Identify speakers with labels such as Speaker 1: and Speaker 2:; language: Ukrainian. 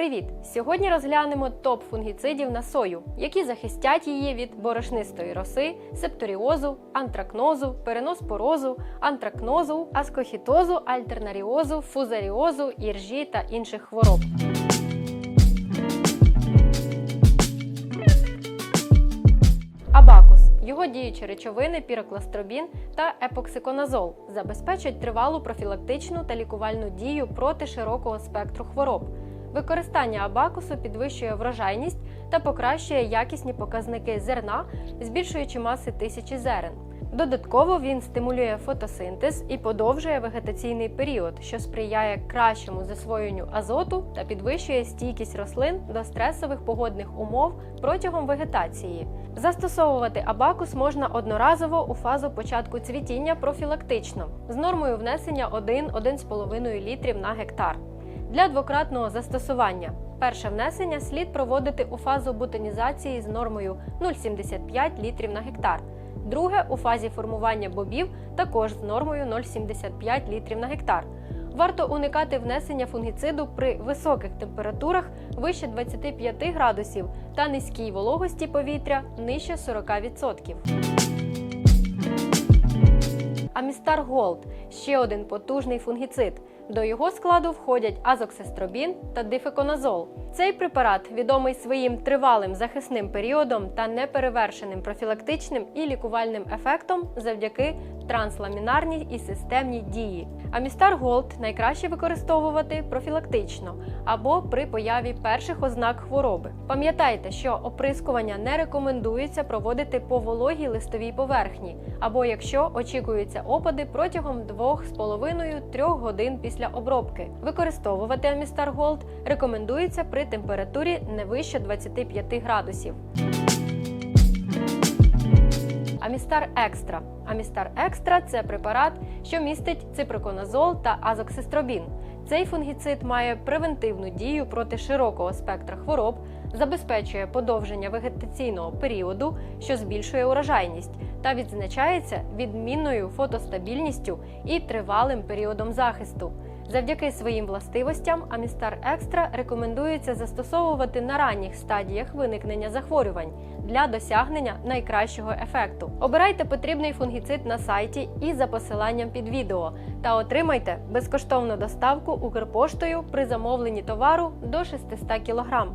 Speaker 1: Привіт! Сьогодні розглянемо топ фунгіцидів на сою, які захистять її від борошнистої роси, септоріозу, антракнозу, переноспорозу, антракнозу, аскохітозу, альтернаріозу, фузаріозу, іржі та інших хвороб. Абакус. Його діючі речовини пірокластробін та епоксиконазол забезпечують тривалу профілактичну та лікувальну дію проти широкого спектру хвороб. Використання абакусу підвищує врожайність та покращує якісні показники зерна, збільшуючи маси тисячі зерен. Додатково він стимулює фотосинтез і подовжує вегетаційний період, що сприяє кращому засвоєнню азоту та підвищує стійкість рослин до стресових погодних умов протягом вегетації. Застосовувати абакус можна одноразово у фазу початку цвітіння профілактично з нормою внесення 1-1,5 літрів на гектар. Для двократного застосування перше внесення слід проводити у фазу бутонізації з нормою 0,75 літрів на гектар. Друге у фазі формування бобів також з нормою 0,75 літрів на гектар. Варто уникати внесення фунгіциду при високих температурах вище 25 градусів та низькій вологості повітря нижче 40%. Амістар Голд ще один потужний фунгіцид. До його складу входять азоксестробін та дифеконазол. Цей препарат відомий своїм тривалим захисним періодом та неперевершеним профілактичним і лікувальним ефектом завдяки трансламінарній і системній дії. Амістар Голд найкраще використовувати профілактично або при появі перших ознак хвороби. Пам'ятайте, що оприскування не рекомендується проводити по вологій листовій поверхні, або якщо очікуються опади протягом 2,5-3 годин після обробки. Використовувати Амістар Голд рекомендується при температурі не вище 25 градусів. Амістар Екстра. Амістар Екстра це препарат, що містить ципроконазол та азоксистробін. Цей фунгіцид має превентивну дію проти широкого спектра хвороб, забезпечує подовження вегетаційного періоду, що збільшує урожайність, та відзначається відмінною фотостабільністю і тривалим періодом захисту. Завдяки своїм властивостям Амістар Екстра рекомендується застосовувати на ранніх стадіях виникнення захворювань для досягнення найкращого ефекту. Обирайте потрібний фунгіцид на сайті і за посиланням під відео та отримайте безкоштовну доставку Укрпоштою при замовленні товару до 600 кг.